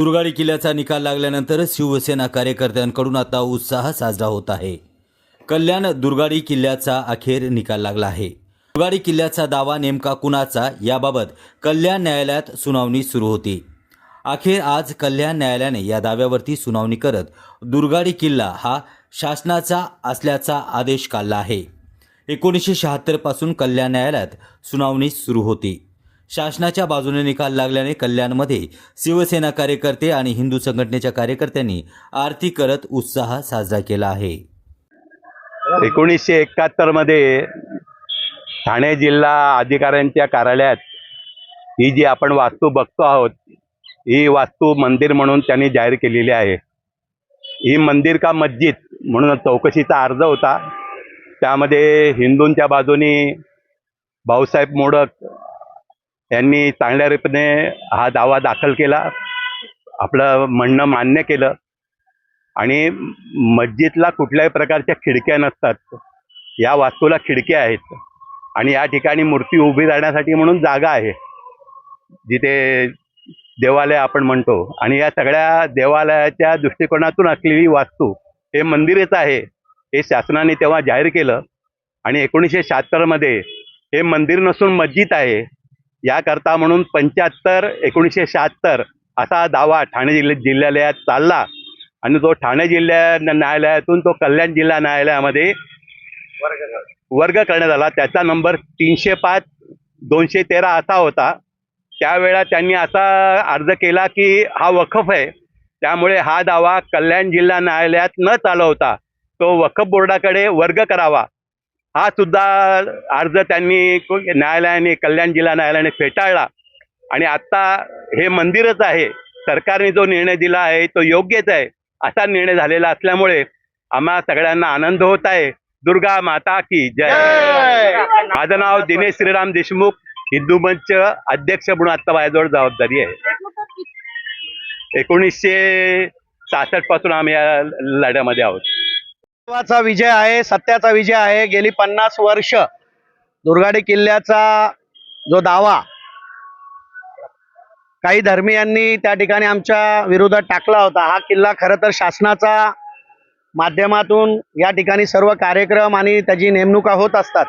दुर्गाडी किल्ल्याचा निकाल लागल्यानंतर शिवसेना कार्यकर्त्यांकडून आता उत्साह साजरा होत आहे. कल्याण दुर्गाडी किल्ल्याचा अखेर निकाल लागला आहे. दुर्गाडी किल्ल्याचा दावा नेमका कुणाचा? याबाबत कल्याण न्यायालयात सुनावणी सुरू होती. अखेर आज कल्याण न्यायालयाने या दाव्यावरती सुनावणी करत दुर्गाडी किल्ला हा शासनाचा असल्याचा आदेश काढला आहे. एकोणीसशे शहात्तरपासून कल्याण न्यायालयात सुनावणी सुरू होती. शासनाच्या बाजूने निकाल लागल्याने कल्याणमध्ये शिवसेना कार्यकर्ते आणि हिंदू संघटनेच्या कार्यकर्त्यांनी आरती करत उत्साह साजरा केला आहे. एकोणीसशे एकाहत्तरमध्ये ठाणे जिल्हा अधिकाऱ्यांच्या कार्यालयात ही जी आपण वास्तू बघतो आहोत ही वास्तू मंदिर म्हणून त्यांनी जाहीर केलेली आहे. ही मंदिर का मस्जिद म्हणून चौकशीचा अर्ज होता. त्यामध्ये हिंदूंच्या बाजूनी भाऊसाहेब मोडक यांनी चांगल्या रीतीने हा दावा दाखल केला. आपलं म्हणणं मान्य केलं. आणि मस्जिदला कुठल्याही प्रकारच्या खिडक्या नसतात. या वास्तूला खिडक्या आहेत. आणि या ठिकाणी मूर्ती उभी राहण्यासाठी म्हणून जागा आहे. जिथे देवालय आपण म्हणतो. आणि या सगळ्या देवालयाच्या दृष्टिकोनातून असलेली वास्तू हे मंदिरच आहे. हे शासनाने तेव्हा जाहीर केलं. आणि एकोणीसशे शहात्तरमध्ये हे मंदिर नसून मस्जिद आहे. याकरता म्हणून पंच्याहत्तर एकोणीसशे शहात्तर असा दावा ठाणे जिल्ह्या जिल्ह्यालयात चालला. आणि तो ठाणे जिल्हा न्यायालयातून तो कल्याण जिल्हा न्यायालयामध्ये वर्ग करण्यात आला. त्याचा नंबर तीनशे पाच दोनशे तेरा असा होता. त्यावेळा त्यांनी असा अर्ज केला की हा वखफ आहे. त्यामुळे हा दावा कल्याण जिल्हा न्यायालयात न चालवता तो वखफ बोर्डाकडे वर्ग करावा. हा सुद्धा अर्ज त्यांनी न्यायालयाने कल्याण जिल्हा न्यायालयाने फेटाळला. आणि आत्ता हे मंदिरच आहे. सरकारने जो निर्णय दिला आहे तो योग्यच आहे. असा निर्णय झालेला असल्यामुळे आम्हा सगळ्यांना आनंद होत आहे. दुर्गा माता की जय. माझं नाव दिनेश श्रीराम देशमुख. हिंदू मंच अध्यक्ष म्हणून आता माझ्याजवळ जबाबदारी आहे. एकोणीसशे सहासष्टपासून आम्ही या लढ्यामध्ये आहोत. सत्वाचा विजय आहे सत्याचा विजय आहे. गेली पन्नास वर्ष दुर्गाडी किल्ल्याचा जो दावा काही धर्मीयांनी त्या ठिकाणी आमच्या विरोधात टाकला होता. हा किल्ला खरं तर शासनाचा माध्यमातून या ठिकाणी सर्व कार्यक्रम आणि त्याची नेमणुका होत असतात.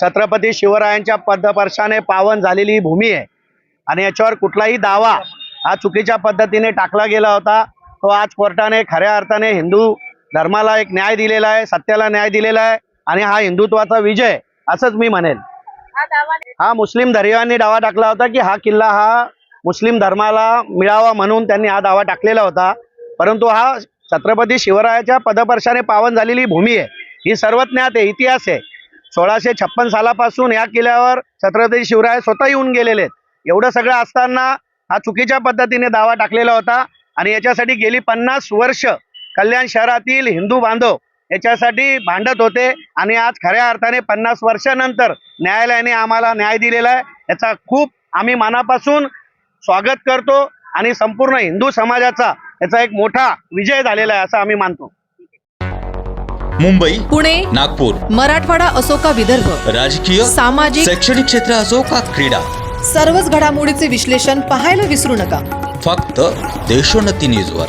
छत्रपती शिवरायांच्या पदपर्शाने पावन झालेली ही भूमी आहे. आणि याच्यावर कुठलाही दावा हा चुकीच्या पद्धतीने टाकला गेला होता. तो आज कोर्टाने खऱ्या अर्थाने हिंदू धर्माला एक न्याय दिलेला आहे सत्याला न्याय दिलेला आहे आणि हा हिंदुत्वाचा विजय असंच मी म्हणेन हा मुस्लिम धर्मियांनी दावा टाकला होता की हा किल्ला हा मुस्लिम धर्माला मिळावा म्हणून त्यांनी हा दावा टाकलेला होता. परंतु हा छत्रपती शिवरायाच्या पदपर्शाने पावन झालेली भूमी आहे. ही सर्वज्ञात आहे इतिहास आहे. सोळाशे छप्पन सालापासून या किल्ल्यावर छत्रपती शिवराय स्वतः येऊन गेलेले आहेत. एवढं सगळं असताना हा चुकीच्या पद्धतीने दावा टाकलेला होता आणि याच्यासाठी गेली पन्नास वर्ष कल्याण शहरातील हिंदू बांधव याच्यासाठी भांडत होते आणि आज खऱ्या अर्थाने पन्नास वर्षानंतर न्यायालयाने आम्हाला न्याय दिलेला आहे. याचा खूप आम्ही मनापासून स्वागत करतो आणि संपूर्ण हिंदू समाजाचा याचा एक मोठा विजय झालेला आहे असं आम्ही मानतो. मुंबई पुणे नागपूर मराठवाडा असो का विदर्भ राजकीय सामाजिक शैक्षणिक क्षेत्र असो का क्रीडा सर्वच घडामोडीचे विश्लेषण पाहायला विसरू नका. फक्त देशोन्नती न्यूजवर.